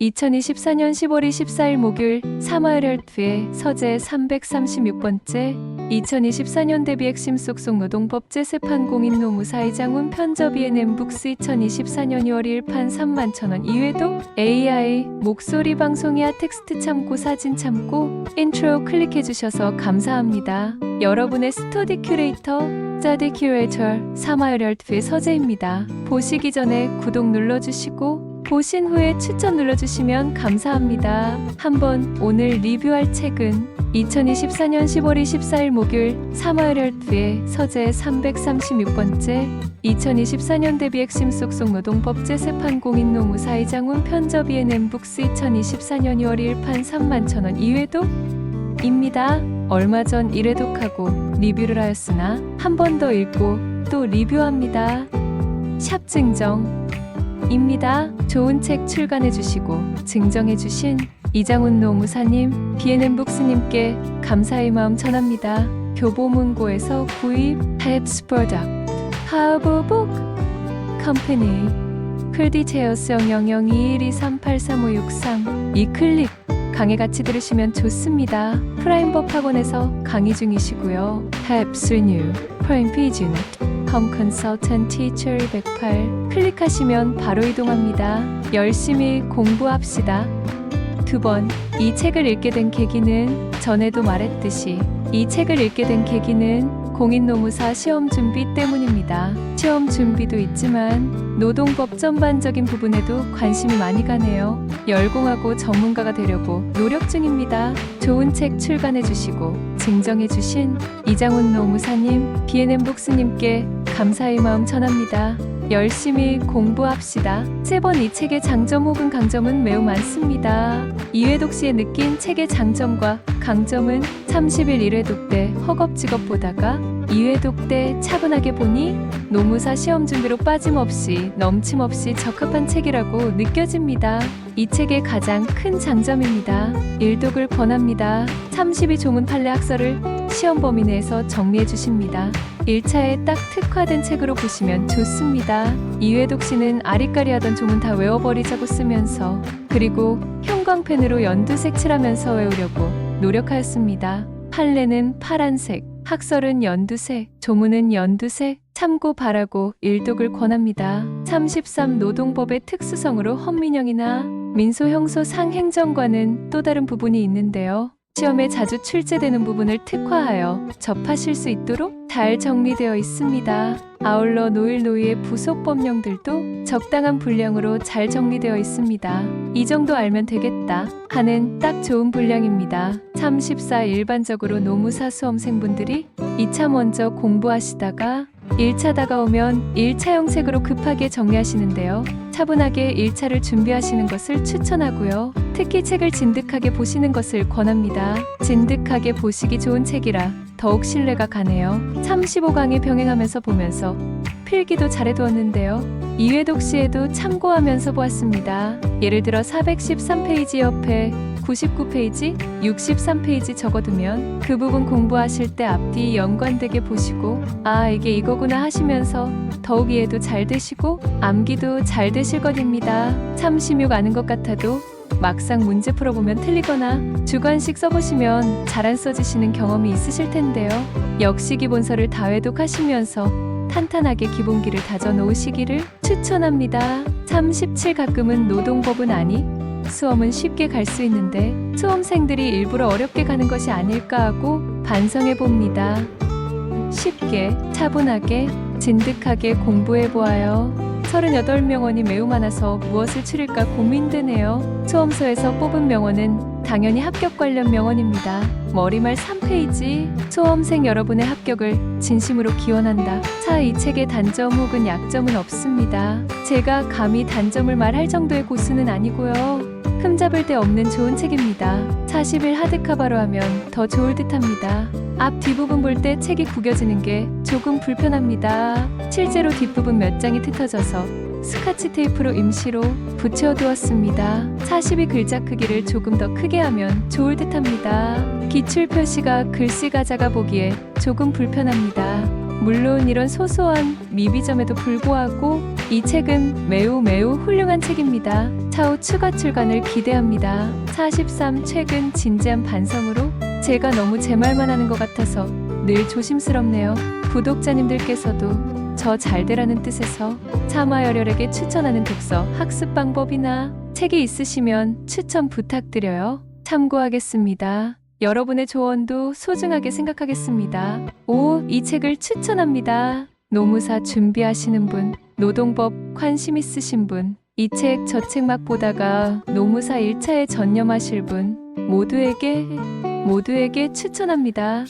2024년 10월 24일 목요일 사마엘혈트의 서재 336번째 2024년 데뷔 핵심 속속 노동법 제세판 공인 노무사 이장훈 편접 ENM 북스 2024년 2월 1판 3만 천원 이외에도 AI 목소리 방송이야 텍스트 참고 사진 참고 인트로 클릭해 주셔서 감사합니다. 여러분의 스터디 큐레이터 짜디 큐레이터 사마엘혈트의 서재입니다. 보시기 전에 구독 눌러주시고 보신 후에 추천 눌러주시면 감사합니다. 한번 오늘 리뷰할 책은 2024년 10월 24일 목요일 사마엘혈트의 서재 336번째 2024년 데뷔 핵심 속속 노동법 제세판 공인 노무 사 이장훈 편접 ENM 북스 2024년 2월 1판 3만 천원 이외도 입니다. 얼마 전 일회독하고 리뷰를 하였으나 한 번 더 읽고 또 리뷰합니다. 샵 증정 입니다. 좋은 책 출간해 주시고 증정해 주신 이장훈 노무사님, 비에넨 북스님께 감사의 마음 전합니다. 교보문고에서 구입 탭스 프로덕트 하브북 컴퍼니 클디체어스 0021238353 이클릭 강의 같이 들으시면 좋습니다. 프라임법 학원에서 강의 중이시고요. 탭스 뉴 프라임 피즈넷 컴 컨설턴 티처 108 클릭하시면 바로 이동합니다. 열심히 공부합시다. 두 번, 이 책을 읽게 된 계기는 전에도 말했듯이 이 책을 읽게 된 계기는 공인노무사 시험 준비 때문입니다. 시험 준비도 있지만 노동법 전반적인 부분에도 관심이 많이 가네요. 열공하고 전문가가 되려고 노력 중입니다. 좋은 책 출간해 주시고 증정해 주신 이장훈 노무사님, 비에넨 북스님께 감사의 마음 전합니다. 열심히 공부합시다. 세 번 이 책의 장점 혹은 강점은 매우 많습니다. 2회독 시에 느낀 책의 장점과 강점은 30일 1회독 때 허겁지겁 보다가 2회독 때 차분하게 보니 노무사 시험 준비로 빠짐없이 넘침없이 적합한 책이라고 느껴집니다. 이 책의 가장 큰 장점입니다. 일독을 권합니다. 32 조문 판례 학설을 시험 범위 내에서 정리해 주십니다. 1차에 딱 특화된 책으로 보시면 좋습니다. 2회 독시는 아리까리하던 조문 다 외워버리자고 쓰면서 그리고 형광펜으로 연두색 칠하면서 외우려고 노력하였습니다. 판례는 파란색, 학설은 연두색, 조문은 연두색, 참고 바라고 일독을 권합니다. 33 노동법의 특수성으로 헌민형이나 민소형소 상행정과는 또 다른 부분이 있는데요. 시험에 자주 출제되는 부분을 특화하여 접하실 수 있도록 잘 정리되어 있습니다. 아울러 노일 노이의 부속 법령들도 적당한 분량으로 잘 정리되어 있습니다. 이 정도 알면 되겠다 하는 딱 좋은 분량입니다. 34 일반적으로 노무사 수험생분들이 2차 먼저 공부하시다가 1차 다가오면 1차형 책으로 급하게 정리하시는데요. 차분하게 1차를 준비하시는 것을 추천하고요. 특히 책을 진득하게 보시는 것을 권합니다. 진득하게 보시기 좋은 책이라 더욱 신뢰가 가네요. 35강에 병행하면서 보면서 필기도 잘해두었는데요. 2회 독 시에도 참고하면서 보았습니다. 예를 들어 413페이지 옆에 99페이지, 63페이지 적어두면 그 부분 공부하실 때 앞뒤 연관되게 보시고 아 이게 이거구나 하시면서 더욱 이해도 잘 되시고 암기도 잘 되실 것입니다. 참 심육 아는 것 같아도 막상 문제 풀어보면 틀리거나 주관식 써보시면 잘 안 써지시는 경험이 있으실 텐데요. 역시 기본서를 다 회독하시면서 탄탄하게 기본기를 다져 놓으시기를 추천합니다. 37 가끔은 노동법은 아니 수험은 쉽게 갈 수 있는데 수험생들이 일부러 어렵게 가는 것이 아닐까 하고 반성해 봅니다. 쉽게, 차분하게, 진득하게 공부해 보아요. 38명원이 매우 많아서 무엇을 치를까 고민되네요. 수험서에서 뽑은 명언은 당연히 합격 관련 명언입니다. 머리말 3페이지. 수험생 여러분의 합격을 진심으로 기원한다. 차 이 책의 단점 혹은 약점은 없습니다. 제가 감히 단점을 말할 정도의 고수는 아니고요. 흠잡을 데 없는 좋은 책입니다. 40일 하드카바로 하면 더 좋을 듯 합니다. 앞 뒷부분 볼 때 책이 구겨지는 게 조금 불편합니다. 실제로 뒷부분 몇 장이 흩어져서 스카치 테이프로 임시로 붙여두었습니다. 42 글자 크기를 조금 더 크게 하면 좋을 듯 합니다. 기출 표시가 글씨가 작아 보기에 조금 불편합니다. 물론 이런 소소한 미비점에도 불구하고 이 책은 매우 매우 훌륭한 책입니다. 차후 추가 출간을 기대합니다. 43 최근 진지한 반성으로 제가 너무 제 말만 하는 것 같아서 늘 조심스럽네요. 구독자님들께서도 저 잘되라는 뜻에서 참아열혈에게 추천하는 독서 학습 방법이나 책이 있으시면 추천 부탁드려요. 참고하겠습니다. 여러분의 조언도 소중하게 생각하겠습니다. 5. 이 책을 추천합니다. 노무사 준비하시는 분, 노동법 관심 있으신 분, 이 책 저 책 막 보다가 노무사 1차에 전념하실 분, 모두에게, 모두에게 추천합니다.